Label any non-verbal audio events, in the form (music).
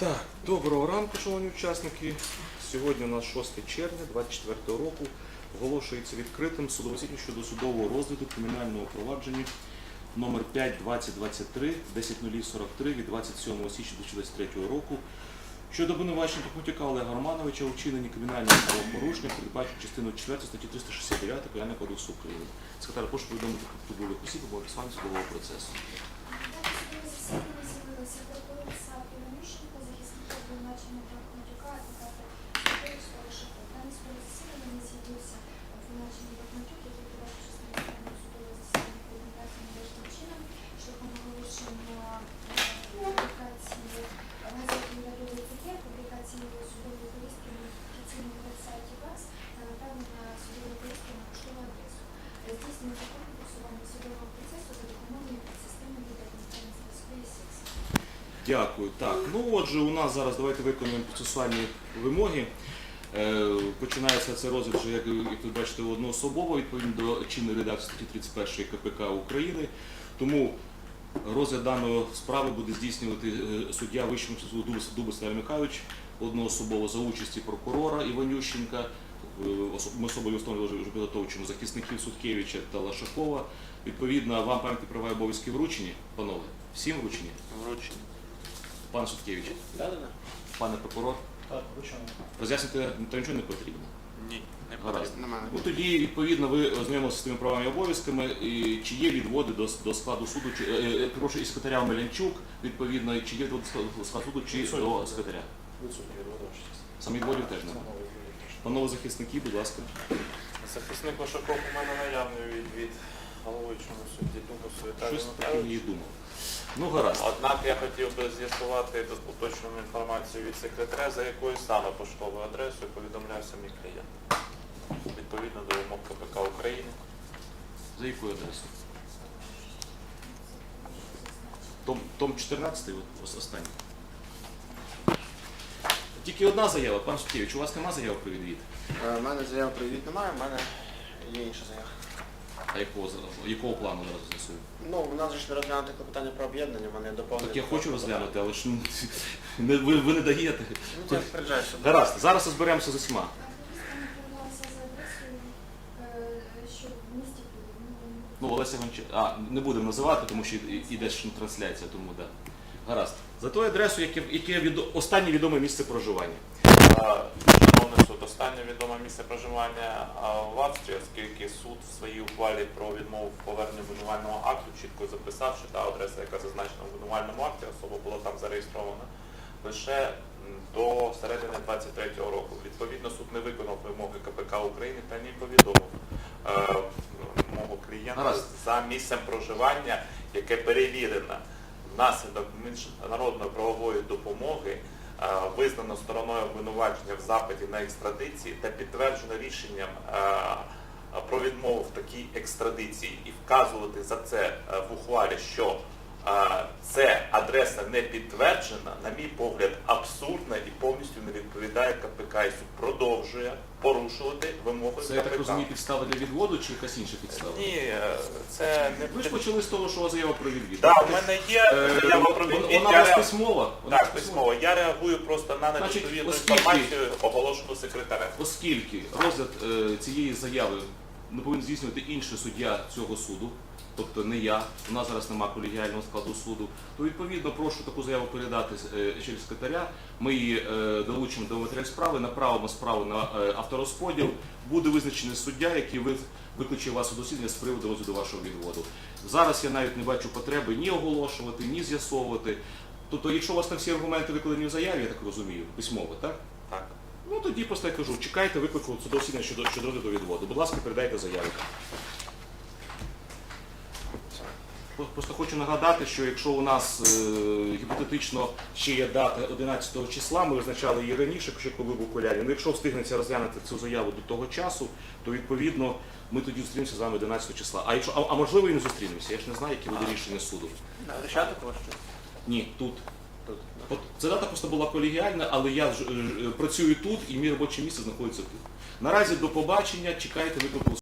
Так, доброго ранку, шановні учасники. Сьогодні у нас 6 червня 24 року. Оголошується відкритим судове щодо судового розгляду кримінального провадження номер 5 2023 10043 від 27 січня 2023 року щодо обвинувачення Пахмутяка Олега Романовича у вчиненні кримінального правопорушення, передбачено частиною 4 статті 369 Кримінального кодексу України. Секретар, прошу повідомити трудових осіб або фіксування судового процесу. Дякую. Так, ну отже, у нас зараз давайте виконуємо процесуальні вимоги. Е, Починається цей розгляд, вже, як, ви бачите, одноособово, відповідно до чинної редакції статті 31 КПК України. Тому розгляд даної справи буде здійснювати е, суддя Вищого суду Дубас Дубас Михайлович одноособово за участі прокурора Іванющенка, е, ми особою встановили підготовчому захисників Суткевича та Лашакова. Відповідно, вам пам'ятні права і обов'язки вручені, панове? Всім вручені? Вручення. Пан Суткевич, Да, да, да. пане прокурор, Так, вручаю. роз'яснити та нічого не потрібно. Ні, не Гаразд. потрібно. Немає. Ну тоді відповідно ви ознайомилися з тими правами і обов'язками. І чи є відводи до, до складу суду, чи е, е, прошу і секретаря Мелянчук, відповідно, чи є відводи до складу- складу суду, чи Відсутні. до секретаря? Відсутні відводиш. Сам відводів теж немає. Панове захисники, будь ласка. Захисник Лошаков у мене наявний від, від головуючого судді Дубасу Віталія Щось таке Михайловича. і думав. Ну гаразд. Однак я хотів би з'ясувати уточнену інформацію від секретаря, за якою саме поштовою адресою повідомлявся мій клієнт. Відповідно до вимог КПК України. За якою адресою? Том, том 14, от ос- останній. Тільки одна заява, пан Суткевич, у вас нема заяви про відвід? Е, У мене заяви про відвід немає, в мене є інша заява. А якого, якого плану зараз з'ясую? Ну, у нас же ж не розглянути клопотання про об'єднання, вони доповнені. Так я хочу розглянути, але ж ну, (laughs) не, ви, ви не даєте. Ну, приїжджаєш сюди. Гаразд, зараз розберемося з усіма. Так, Ну, Олеся Гончар. А, не будемо називати, тому що іде ж трансляція, тому да. Гаразд. За тою адресою, яке, яке від... останнє відоме місце проживання. Шановний суд, останнє відоме місце проживання в Австрії, оскільки суд в своїй ухвалі про відмову в поверненні обвинувального акту чітко записав, що та адреса, яка зазначена в обвинувальному акті, особа була там зареєстрована лише до середини 23-го року. Відповідно, суд не виконав вимоги КПК України та не повідомив е, мого клієнта за місцем проживання, яке перевірено внаслідок міжнародної правової допомоги визнано стороною обвинувачення в запиті на екстрадиції та підтверджено рішенням е, про відмову в такій екстрадиції. І вказувати за це е, в ухвалі, що е, адреса не підтверджена, на мій погляд, абсурдна і повністю не відповідає КПК. І суд продовжує порушувати вимоги Це, я так КПК. розумію, підстава для відводу чи якась інша підстава? Ні, це не Ви ж почали з того, що у вас заява про відвід. Так, у мене є Е, заява про відвід. Вона у я вас ре- письмова? Вона Так, письмова. письмово. Я реагую просто на Значить, недостовірну оскільки- інформацію, оголошену секретарем. Оскільки розгляд е, цієї заяви не повинен здійснювати інший суддя цього суду, тобто не я, у нас зараз немає колегіального складу суду, то відповідно прошу таку заяву передати е, через секретаря. Ми її е, долучимо до матеріалів справи, направимо справу на е, авторозподіл. Буде визначений суддя, який ви- викличе вас у засідання з приводу розгляду вашого відводу. Зараз я навіть не бачу потреби ні оголошувати, ні з'ясовувати. Тобто, якщо у вас там всі аргументи викладені в заяві, я так розумію, письмово, так? Так. Ну тоді просто я кажу, чекайте виклику судового щодо, щодо розгляду відводу. Будь ласка, передайте заяву. Просто хочу нагадати, що якщо у нас е, гіпотетично ще є дата 11 числа, ми визначали її раніше, ще коли був Колярін. Ну, якщо встигнеться розглянути цю заяву до того часу, то відповідно ми тоді зустрінемося з вами 11 числа. А якщо а, а можливо і не зустрінемося, я ж не знаю, які буде рішення суду. Лишати когось? Ні, тут. Ця дата просто була колегіальна, але я е, е, працюю тут і мій робоче місце знаходиться тут. Наразі до побачення, чекайте виклику